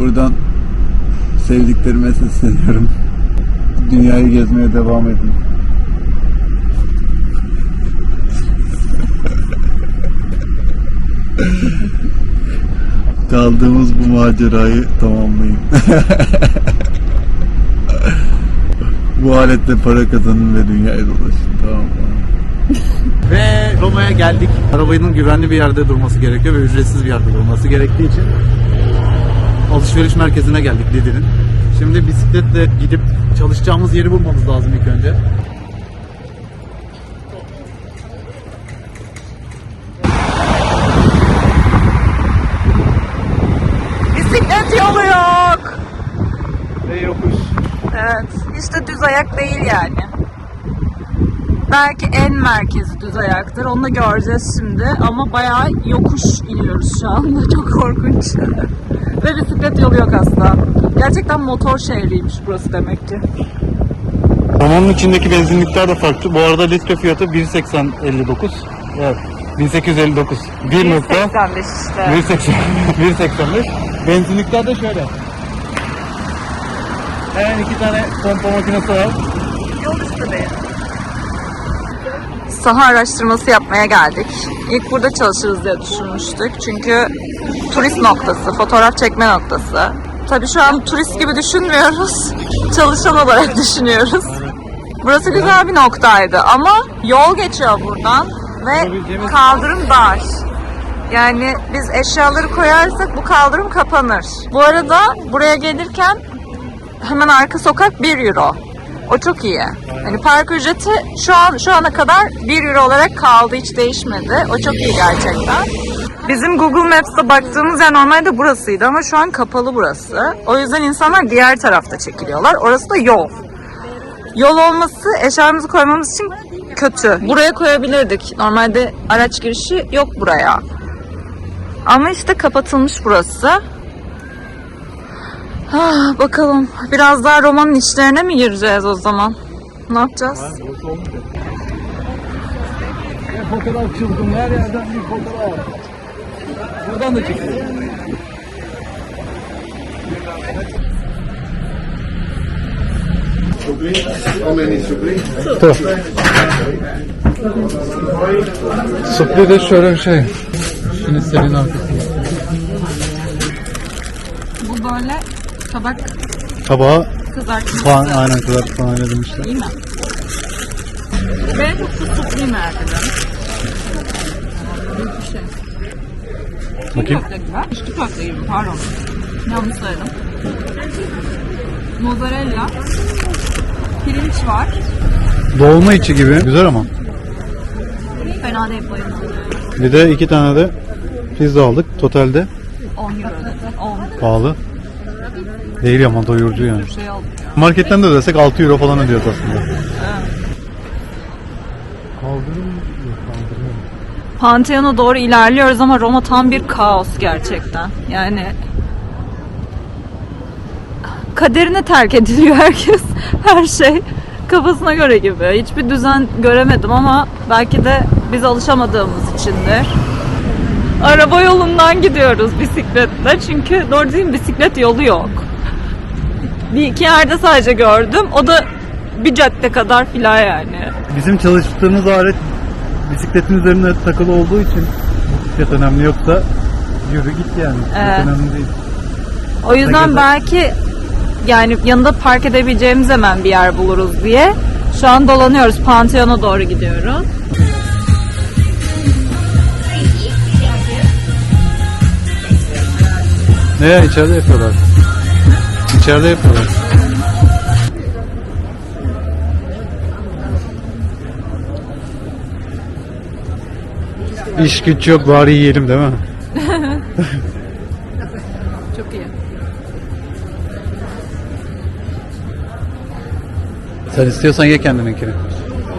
Buradan sevdiklerime sesleniyorum. Dünyayı gezmeye devam edin. Kaldığımız bu macerayı tamamlayın. bu aletle para kazanın ve dünyaya dolaşın. Tamam mı? Ve Roma'ya geldik. Arabanın güvenli bir yerde durması gerekiyor ve ücretsiz bir yerde durması gerektiği için alışveriş merkezine geldik Lidl'in. Şimdi bisikletle gidip çalışacağımız yeri bulmamız lazım ilk önce. Bisiklet yolu yok. Ve yokuş. Evet. İşte düz ayak değil yani. Belki en merkezi düz ayaktır. Onu da göreceğiz şimdi. Ama bayağı yokuş iniyoruz şu anda. Çok korkunç. Ve bisiklet yolu yok asla. Gerçekten motor şehriymiş burası demek ki. Roma'nın içindeki benzinlikler de farklı. Bu arada litre fiyatı 1.8059. Evet. 1859. 1 nokta 85 işte. 1.80 1.85. Benzinlikler de şöyle. Hemen iki tane pompa makinesi var. Yol üstündeyiz. Saha araştırması yapmaya geldik. İlk burada çalışırız diye düşünmüştük. Çünkü turist noktası, fotoğraf çekme noktası. Tabii şu an turist gibi düşünmüyoruz. Çalışan olarak düşünüyoruz. Burası güzel bir noktaydı ama yol geçiyor buradan ve kaldırım dar. Yani biz eşyaları koyarsak bu kaldırım kapanır. Bu arada buraya gelirken hemen arka sokak 1 euro. O çok iyi. Hani park ücreti şu an şu ana kadar 1 euro olarak kaldı hiç değişmedi. O çok iyi gerçekten. Bizim Google Maps'te baktığımız yer normalde burasıydı ama şu an kapalı burası. O yüzden insanlar diğer tarafta çekiliyorlar. Orası da yol. Yol olması eşyalarımızı koymamız için kötü. Buraya koyabilirdik. Normalde araç girişi yok buraya. Ama işte kapatılmış burası. Ah, bakalım. Biraz daha romanın içlerine mi gireceğiz o zaman? Ne yapacağız? Fotoğraf çılgın her yerden bir fotoğraf. Buradan da çekiyor. Supli de şöyle bir şey. Şimdi senin arkasında. Bu böyle tabak Tabağa kızartması. soğan, aynen kızartıp soğan demişler. Değil mi? Supli merak ederim. Büyük bir şey. Bakayım. köfte gibi. İki köfte gibi pardon. Yanlış söyledim. Mozzarella. Pirinç var. Dolma içi gibi. Güzel ama. Fena değil bayıldım. Bir de iki tane de pizza aldık. Totalde 10 euro dedi. 10 pahalı. Değil ama doyurucu yani. şey. Marketten de ödesek 6 euro falan ödüyoruz aslında. Kaldırım Pantheon'a doğru ilerliyoruz ama Roma tam bir kaos gerçekten. Yani kaderine terk ediliyor herkes. Her şey kafasına göre gibi. Hiçbir düzen göremedim ama belki de biz alışamadığımız içindir. Araba yolundan gidiyoruz bisikletle çünkü doğru düzgün bisiklet yolu yok. Bir iki yerde sadece gördüm. O da bir cadde kadar filan yani. Bizim çalıştığımız alet bisikletin üzerine takılı olduğu için bisiklet önemli yoksa yürü git yani. Bisiklet Evet. önemli değil. O yüzden güzel. belki yani yanında park edebileceğimiz hemen bir yer buluruz diye şu an dolanıyoruz. Pantheon'a doğru gidiyoruz. Ne ya içeride yapıyorlar. İçeride yapıyorlar. İş güç yok bari yiyelim değil mi? Çok iyi. Sen istiyorsan ye kendininkini.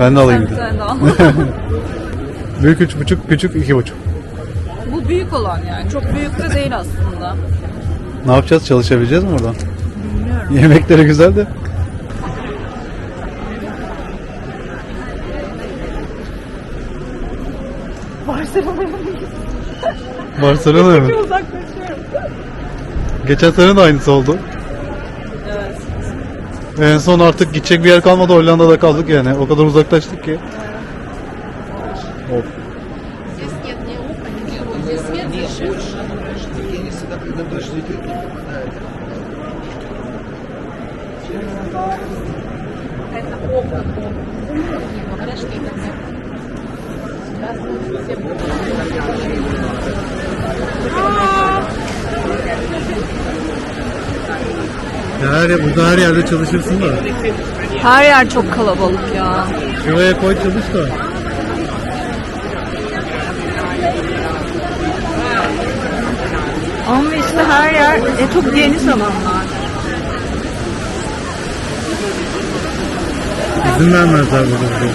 Ben de alayım bir de al. Büyük üç buçuk, küçük iki buçuk. Bu büyük olan yani. Çok büyük de değil aslında. Ne yapacağız? Çalışabileceğiz mi oradan? Yemekleri güzel de. Barcelona'ya Barcelona'ya mı? uzaklaşıyorum. Geçen sene de aynısı oldu. En son artık gidecek bir yer kalmadı Hollanda'da kaldık yani. O kadar uzaklaştık ki. Of. Ya her, burada her yerde çalışırsın da. Her yer çok kalabalık ya. Şuraya koy çalış da. Ama işte her yer e, çok geniş alanlar. İzin vermezler burada.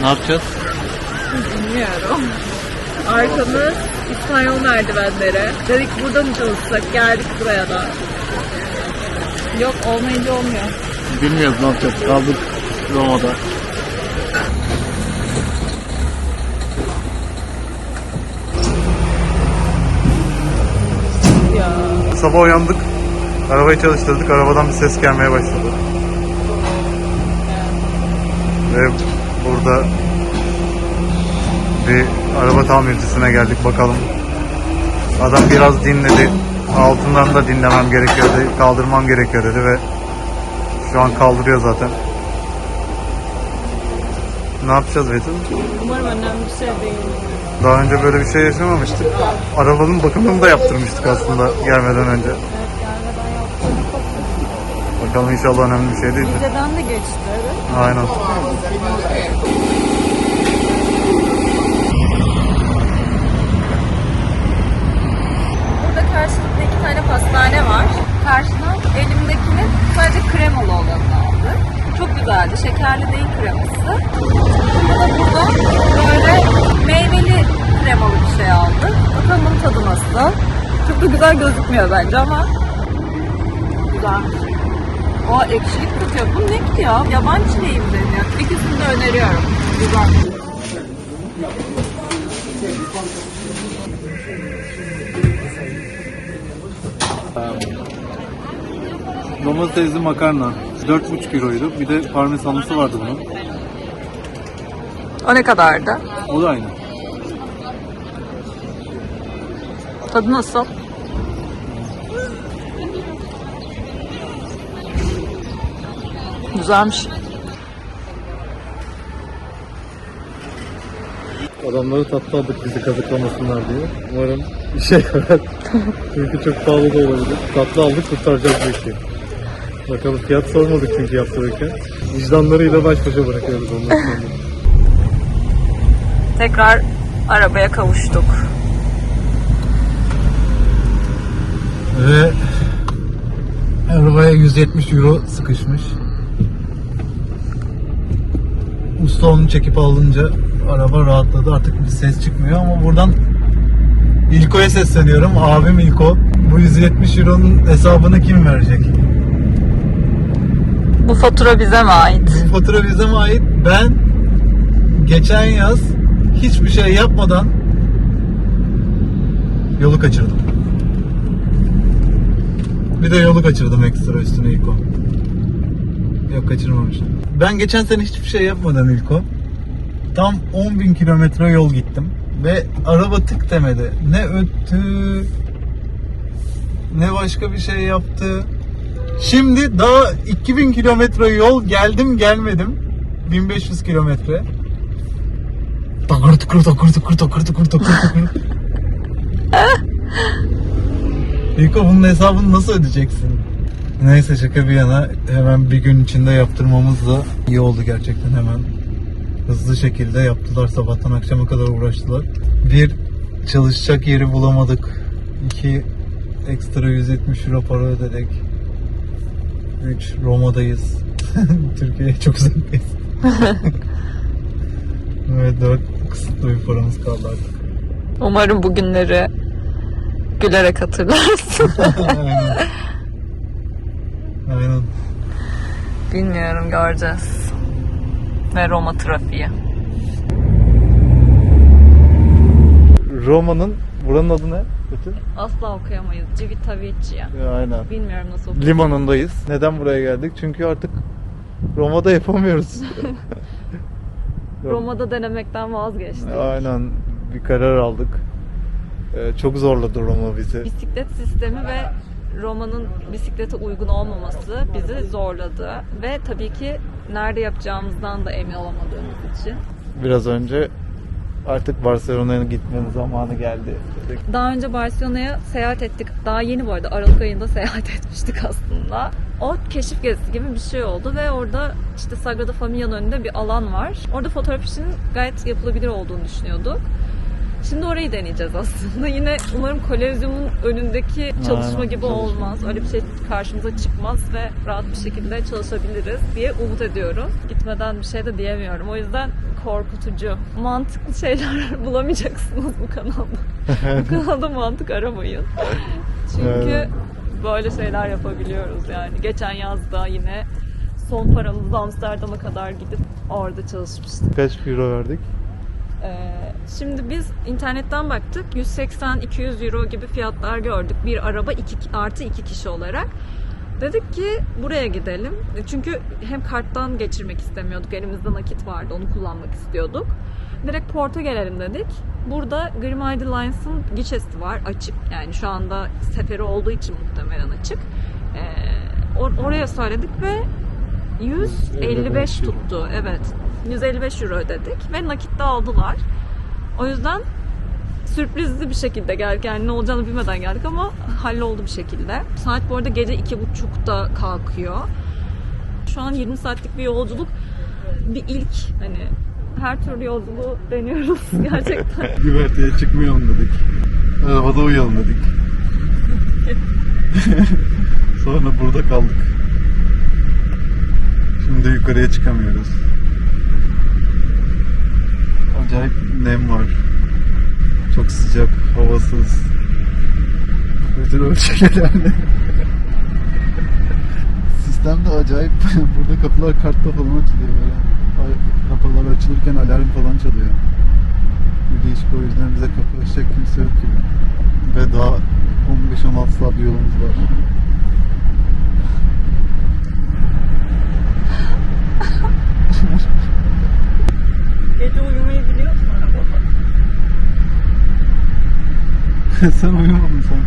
Ne yapacağız? Bilmiyorum. Arkamız İspanyol merdivenlere. Dedik burada mı çalışsak? Geldik buraya da. Yok olmayınca olmuyor. Bilmiyoruz ne yapacağız. Kaldık Roma'da. Sabah uyandık. Arabayı çalıştırdık. Arabadan bir ses gelmeye başladı. Ve burada bir araba tamircisine geldik bakalım. Adam biraz dinledi. Altından da dinlemem gerekiyor dedi. Kaldırmam gerekiyor dedi ve şu an kaldırıyor zaten. Ne yapacağız Betül? Umarım önemli bir şey değil. Daha önce böyle bir şey yaşamamıştık. Arabanın bakımını da yaptırmıştık aslında gelmeden önce. Bakalım inşallah önemli bir şey değildir. Vizeden de geçti. Aynen. Burada karşılıklı iki tane pastane var. Karşıdan elimdekini sadece kremalı olanını aldı. Çok güzeldi. Şekerli değil kreması. Burada böyle meyveli kremalı bir şey aldı. Bakalım tadı nasıl. Çok da güzel gözükmüyor bence ama güzel. O ekşilik tutuyor. Bu ne ki ya? Yaban çileği mi deniyor? İkisini de öneriyorum. Güzel. Domatesli makarna 4,5 euroydu. Bir de parmesanlısı vardı bunun. O ne kadardı? O da aynı. Tadı nasıl? Güzelmiş. Adamları tatlı aldık bizi kazıklamasınlar diye. Umarım işe yarar. çünkü çok pahalı da olabilir. Tatlı aldık kurtaracağız bu işi. Bakalım fiyat sormadık çünkü yaptırırken. Vicdanlarıyla baş başa bırakıyoruz onları sonra. Tekrar arabaya kavuştuk. Ve arabaya 170 euro sıkışmış. Usta onu çekip alınca araba rahatladı. Artık bir ses çıkmıyor ama buradan İlko'ya sesleniyorum. Abim İlko. Bu 170 euronun hesabını kim verecek? Bu fatura bize mi ait? Bu fatura bize mi ait? Ben geçen yaz hiçbir şey yapmadan yolu kaçırdım. Bir de yolu kaçırdım ekstra üstüne İlko. Yok kaçırmamışım. Ben geçen sene hiçbir şey yapmadan İlko tam 10.000 kilometre yol gittim. Ve araba tık demedi. Ne öttü, ne başka bir şey yaptı. Şimdi daha 2000 kilometre yol geldim gelmedim. 1500 kilometre. Takır tıkır takır tıkır takır tıkır takır tıkır. İlko bunun hesabını nasıl ödeyeceksin? Neyse şaka bir yana hemen bir gün içinde yaptırmamız da iyi oldu gerçekten hemen. Hızlı şekilde yaptılar sabahtan akşama kadar uğraştılar. Bir çalışacak yeri bulamadık. İki ekstra 170 euro para ödedik. 3 Roma'dayız. Türkiye'ye çok uzaktayız. Ve 4 kısıtlı bir paramız kaldı artık. Umarım bu günleri gülerek hatırlarsın. Aynen. Bilmiyorum göreceğiz. Ve Roma trafiği. Roma'nın Buranın adı ne? Betül? Asla okuyamayız. Civitavecchia. Ya, aynen. Bilmiyorum nasıl okuyor. Limanındayız. Neden buraya geldik? Çünkü artık Roma'da yapamıyoruz. Roma'da denemekten vazgeçtik. Aynen bir karar aldık. Ee, çok zorladı Roma bizi. Bisiklet sistemi ve Roma'nın bisiklete uygun olmaması bizi zorladı. Ve tabii ki nerede yapacağımızdan da emin olamadığımız için. Biraz önce artık Barcelona'ya gitmenin zamanı geldi. dedik. Daha önce Barcelona'ya seyahat ettik. Daha yeni bu arada Aralık ayında seyahat etmiştik aslında. O keşif gezisi gibi bir şey oldu ve orada işte Sagrada Familia'nın önünde bir alan var. Orada fotoğraf işinin gayet yapılabilir olduğunu düşünüyorduk. Şimdi orayı deneyeceğiz aslında. Yine umarım kolezyumun önündeki çalışma Aynen, gibi çalışma. olmaz. Öyle bir şey karşımıza çıkmaz ve rahat bir şekilde çalışabiliriz diye umut ediyorum. Gitmeden bir şey de diyemiyorum. O yüzden korkutucu. Mantıklı şeyler bulamayacaksınız bu kanalda. bu kanalda mantık aramayın. Çünkü Evet. böyle şeyler yapabiliyoruz yani. Geçen yazda yine son paramızla Amsterdam'a kadar gidip orada çalışmıştık. Kaç euro verdik? Ee, şimdi biz internetten baktık. 180-200 euro gibi fiyatlar gördük. Bir araba iki, artı iki kişi olarak. Dedik ki buraya gidelim. Çünkü hem karttan geçirmek istemiyorduk. Elimizde nakit vardı. Onu kullanmak istiyorduk. Direkt porta gelelim dedik. Burada Grimaldi Lines'ın gişesi var. Açık. Yani şu anda seferi olduğu için muhtemelen açık. Ee, or- oraya söyledik ve 155 tuttu. Evet. 155 euro ödedik ve nakitte aldılar. O yüzden sürprizli bir şekilde geldik. Yani ne olacağını bilmeden geldik ama halloldu bir şekilde. Saat bu arada gece iki buçukta kalkıyor. Şu an 20 saatlik bir yolculuk. Bir ilk hani her türlü yolculuğu deniyoruz gerçekten. Güverteye çıkmayalım dedik. Arabada uyuyalım dedik. Sonra burada kaldık. Şimdi yukarıya çıkamıyoruz. Acayip nem var. Çok sıcak, havasız. Bütün ölçülerle. Sistem de acayip. Burada kapılar kartla falan açılıyor böyle. Kapılar açılırken alarm falan çalıyor. Bir değişik o yüzden bize kapı açacak kimse yok gibi. Ve daha 15-16 saat yolumuz var. Gece uyumayı biliyor musun arabada? sen uyumadın sen.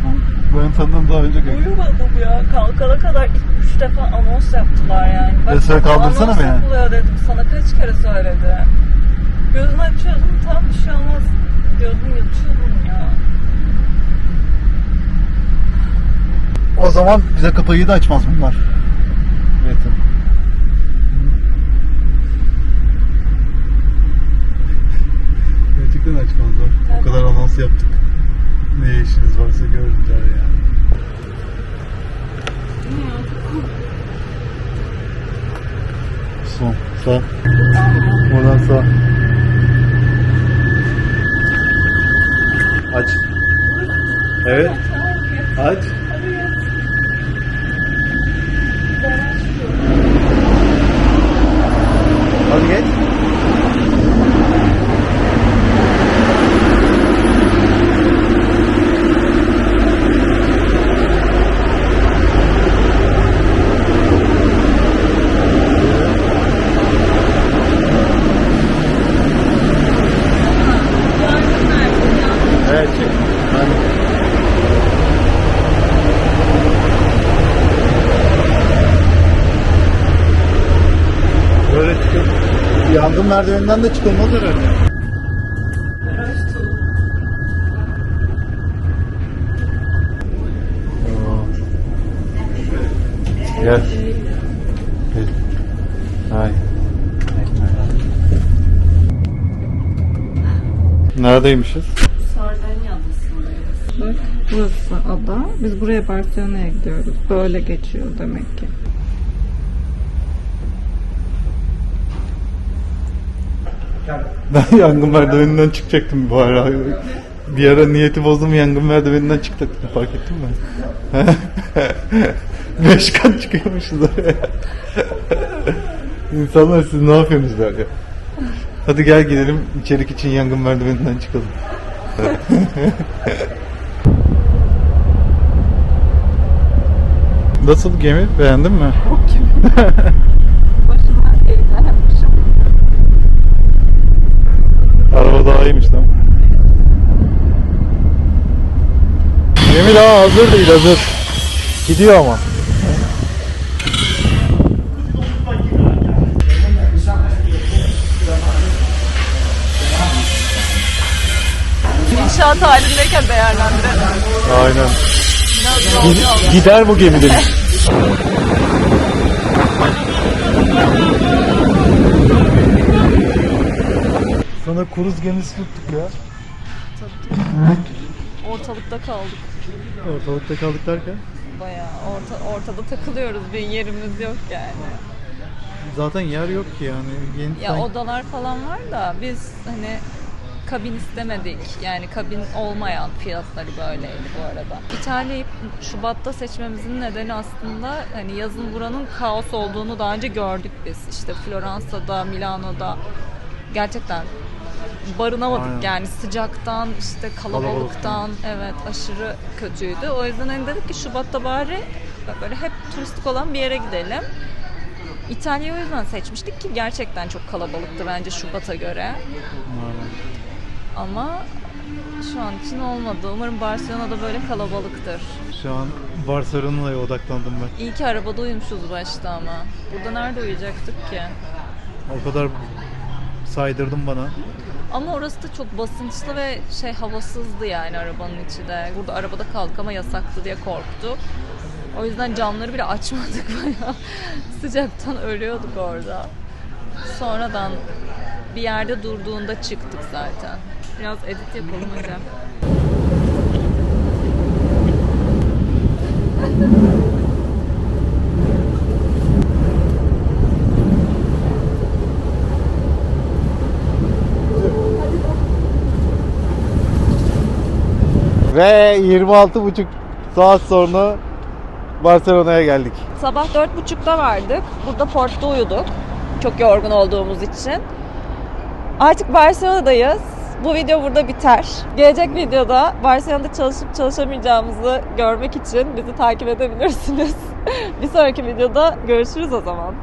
Ben senden daha önce geldim. Uyumadım ya. Kalkana kadar üç defa anons yaptılar yani. Ya sen kaldırsana anons beni. yapılıyor dedim. Sana kaç kere söyledi. Gözümü açıyordum tam bir şey olmaz. Gözümü yutuyordum ya. O zaman bize kapıyı da açmaz bunlar. Gerçekten açmazlar. O kadar anons yaptık. Ne işiniz varsa gördüler yani. Son. Sağ. Oradan sağ. Aç. Evet. Aç. Hadi geç. Evet çek. Hadi. Böyle çıkıp yangın merdiveninden de çıkılmaz herhalde. Gel. Gel. Hay. Neredeymişiz? Sardanya adasındayız. Burası ada. Biz buraya Barcelona'ya gidiyoruz. Böyle geçiyor demek ki. Ben yangın merdiveninden çıkacaktım bu ara. Bir ara niyeti bozdum yangın merdiveninden çıkacaktım fark ettin mi? Beş kat çıkıyormuşuz oraya. İnsanlar siz ne yapıyorsunuz böyle? Hadi gel gidelim içerik için yangın merdiveninden çıkalım. Nasıl gemi? Beğendin mi? Araba Gemi daha hazır değil hazır. Gidiyor ama. İnşaat halindeyken değerlendirelim. Aynen. Oldu. Gider bu gemi demiş. Sana kruz gemisi tuttuk ya. Ortalıkta kaldık. Ortalıkta kaldık derken. Bayağı orta, ortada takılıyoruz. Bir yerimiz yok yani. Zaten yer yok ki yani. Yeni Ya odalar falan var da biz hani kabin istemedik. Yani kabin olmayan fiyatları böyleydi bu arada. İtalya'yı Şubat'ta seçmemizin nedeni aslında hani yazın buranın kaos olduğunu daha önce gördük biz. İşte Floransa'da, Milano'da gerçekten barınamadık Aynen. yani sıcaktan işte kalabalıktan evet aşırı kötüydü. O yüzden hani dedik ki Şubat'ta bari böyle hep turistik olan bir yere gidelim. İtalya'yı o yüzden seçmiştik ki gerçekten çok kalabalıktı bence Şubat'a göre. Ama şu an için olmadı. Umarım Barcelona'da böyle kalabalıktır. Şu an Barcelona'ya odaklandım ben. İyi ki arabada uyumuşuz başta ama. Burada nerede uyuyacaktık ki? O kadar saydırdın bana. Ama orası da çok basınçlı ve şey havasızdı yani arabanın içi de. Burada arabada kaldık ama yasaktı diye korktuk. O yüzden camları bile açmadık bayağı. Sıcaktan ölüyorduk orada. Sonradan bir yerde durduğunda çıktık zaten. Biraz edit yapalım hocam. Ve 26,5 saat sonra Barcelona'ya geldik. Sabah dört buçukta vardık. Burada portta uyuduk. Çok yorgun olduğumuz için. Artık Barcelona'dayız. Bu video burada biter. Gelecek videoda Barcelona'da çalışıp çalışamayacağımızı görmek için bizi takip edebilirsiniz. Bir sonraki videoda görüşürüz o zaman.